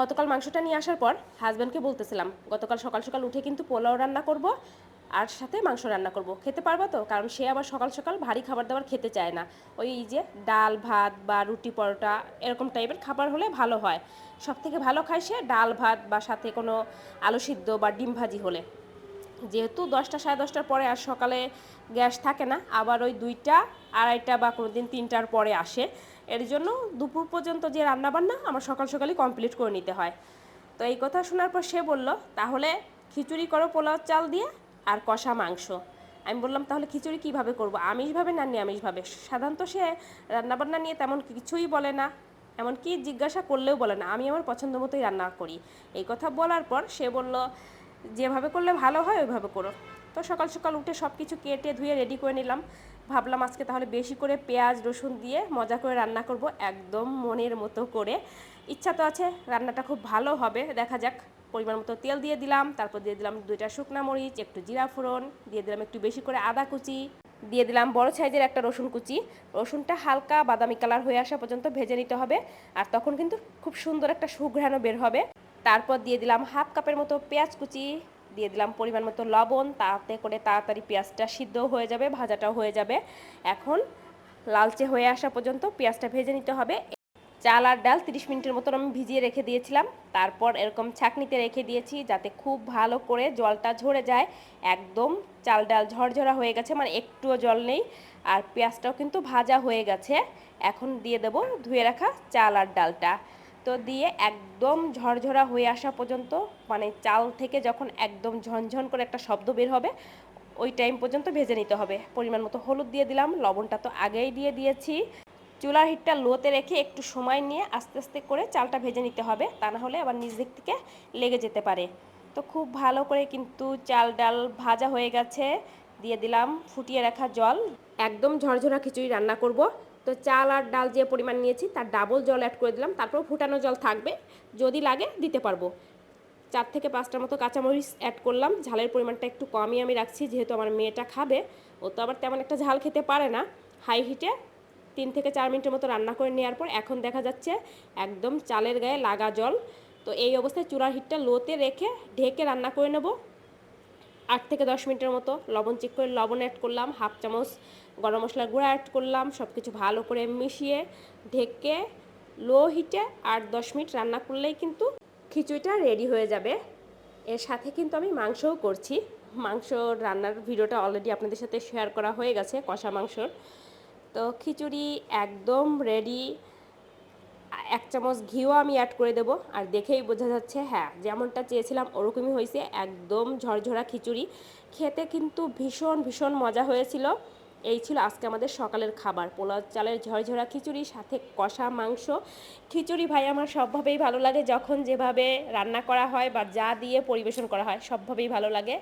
গতকাল মাংসটা নিয়ে আসার পর হাজব্যান্ডকে বলতেছিলাম, গতকাল সকাল সকাল উঠে কিন্তু পোলাও রান্না করব আর সাথে মাংস রান্না করব। খেতে পারব তো? কারণ সে আবার সকাল সকাল ভারী খাবার দাবার খেতে চায় না। ওই যে ডাল, ভাত বা রুটি, পরোটা এরকম টাইপের খাবার হলে ভালো হয়। সব থেকে ভালো খায় সে ডাল, ভাত বা সাথে কোনো আলু সিদ্ধ বা ডিম ভাজি হলে। যেহেতু দশটা সাড়ে দশটার পরে আর সকালে গ্যাস থাকে না, আবার ওই দুইটা, আড়াইটা বা কোনো দিন তিনটার পরে আসে। এর জন্য দুপুর পর্যন্ত যে রান্নাবান্না আমার সকাল সকালই কমপ্লিট করে নিতে হয়। তো এই কথা শোনার পর সে বলল, তাহলে খিচুড়ি করো পোলাও চাল দিয়ে আর কষা মাংস। আমি বললাম, তাহলে খিচুড়ি কীভাবে করব? আমিষভাবে না নিরামিষভাবে। সাধারণত সে রান্নাবান্না নিয়ে তেমন কিছুই বলে না, এমনকি জিজ্ঞাসা করলেও বলে না। আমি আমার পছন্দ মতোই রান্না করি। এই কথা বলার পর সে বলল যেভাবে করলে ভালো হয়, ওইভাবে করো। তো সকাল সকাল উঠে সব কিছু কেটে ধুয়ে রেডি করে নিলাম। ভাবলাম আজকে তাহলে বেশি করে পেঁয়াজ, রসুন দিয়ে মজা করে রান্না করব একদম মনের মতো করে। ইচ্ছা তো আছে, রান্নাটা খুব ভালো হবে। দেখা যাক, পরিমাণ মতো তেল দিয়ে দিলাম, তারপর দিয়ে দিলাম দুইটা শুকনা মরিচ, একটু জিরা ফোড়ন, দিয়ে দিলাম একটু বেশি করে আদা কুচি, দিয়ে দিলাম বড় সাইজের একটা রসুন কুচি। রসুনটা হালকা বাদামি কালার হয়ে আসা পর্যন্ত ভেজে নিতে হবে, আর তখন কিন্তু খুব সুন্দর একটা সুঘ্রাণও বের হবে। তারপর দিয়ে দিলাম হাফ কাপের মতো পেঁয়াজ কুচি, দিয়ে দিলাম পরিমাণ মতো লবণ, তাতে করে তাড়াতাড়ি পেঁয়াজটা সিদ্ধ হয়ে যাবে, ভাজাটাও হয়ে যাবে। এখন লালচে হয়ে আসা পর্যন্ত পেঁয়াজটা ভেজে নিতে হবে। চাল আর ডাল তিরিশ মিনিটের মতন আমি ভিজিয়ে রেখে দিয়েছিলাম। তারপর এরকম ছাঁকনিতে রেখে দিয়েছি যাতে খুব ভালো করে জলটা ঝরে যায়। একদম চাল ডাল ঝরঝরা হয়ে গেছে মানে একটুও জল নেই। আর পেঁয়াজটাও কিন্তু ভাজা হয়ে গেছে। এখন দিয়ে দেব ধুয়ে রাখা চাল আর ডালটা। তো দিয়ে একদম ঝরঝরা হয়ে আসা পর্যন্ত মানে চাল থেকে যখন একদম ঝনঝন করে একটা শব্দ বের হবে, ওই টাইম পর্যন্ত ভেজে নিতে হবে। পরিমাণ মতো হলুদ দিয়ে দিলাম, লবণটা তো আগেই দিয়ে দিয়েছি। চুলার হিটটা লোতে রেখে একটু সময় নিয়ে আস্তে আস্তে করে চালটা ভেজে নিতে হবে, তা না হলে আবার নিচ দিক থেকে লেগে যেতে পারে। তো খুব ভালো করে কিন্তু চাল ডাল ভাজা হয়ে গেছে, দিয়ে দিলাম ফুটিয়ে রাখা জল। একদম ঝরঝরা খিচুড়ি রান্না করব। তো চাল আর ডাল যে পরিমাণ নিয়েছি, তার ডাবল জল অ্যাড করে দিলাম, তারপর ফুটানো জল থাকবে, যদি লাগে দিতে পারব। চার থেকে পাঁচটার মতো কাঁচামরিচ অ্যাড করলাম, ঝালের পরিমাণটা একটু কমই আমি রাখছি, যেহেতু আমার মেয়েটা খাবে, ও তো আবার তেমন একটা ঝাল খেতে পারে না। হাই হিটে তিন থেকে চার মিনিটের মতো রান্না করে নেওয়ার পর, এখন দেখা যাচ্ছে একদম চালের গায়ে লাগা জল। তো এই অবস্থায় চুলার হিটটা লোতে রেখে ঢেকে রান্না করে নেব। আট থেকে দশ মিনিটের মতো লবণ চেক করে লবণ অ্যাড করলাম হাফ চামচ গরম মশলার গুঁড়া অ্যাড করলাম সব কিছু ভালো করে মিশিয়ে ঢেকে লো হিটে আট দশ মিনিট রান্না করলেই কিন্তু খিচুড়িটা রেডি হয়ে যাবে। এর সাথে কিন্তু আমি মাংসও করছি। মাংস রান্নার ভিডিওটা অলরেডি আপনাদের সাথে শেয়ার করা হয়ে গেছে, কষা মাংসর। তো খিচুড়ি একদম রেডি এক চামচ ঘিও আমি অ্যাড করে দেবো। আর দেখেই বোঝা যাচ্ছে হ্যাঁ যেমনটা চেয়েছিলাম ওরকমই হয়েছে, একদম ঝরঝরা খিচুড়ি। খেতে কিন্তু ভীষণ ভীষণ মজা হয়েছিল। এই ছিল আজকে আমাদের সকালের খাবার। পোলাও চালের ঝরঝরা খিচুড়ি, সাথে কষা মাংস। খিচুড়ি ভাই, আমার সবভাবেই ভালো লাগে যখন যেভাবে রান্না করা হয় বা যা দিয়ে পরিবেশন করা হয়, সবভাবেই ভালো লাগে।